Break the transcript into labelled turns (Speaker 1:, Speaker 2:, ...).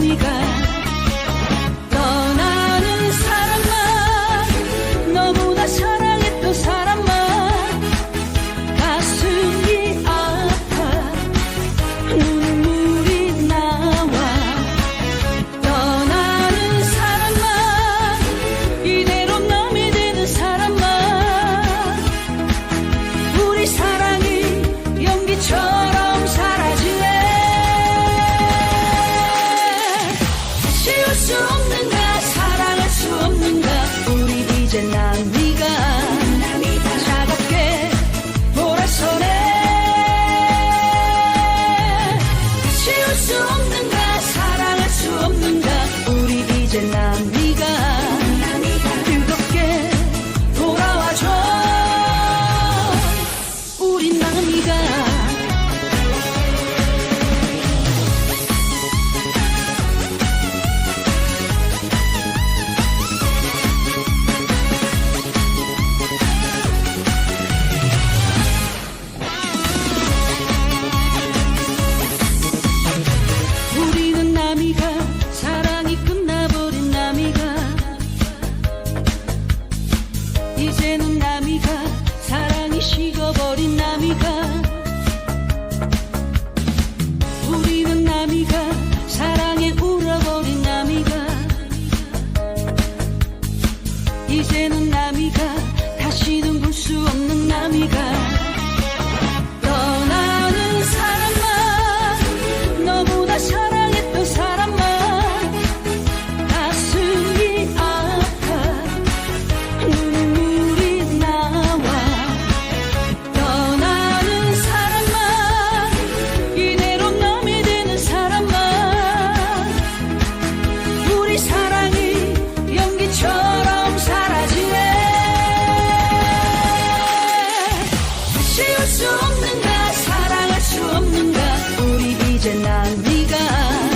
Speaker 1: 你看 이제 난 네가 차갑게 돌아서네 지울 수 없는가 사랑할 수 없는가. 우리 이제 난 네가 뜨겁게 돌아와줘. 우린 남이가 남이가 다시는 볼 수 없는 남이가 울수 없는가 사랑할 수 없는가. 우리 이제 난 네가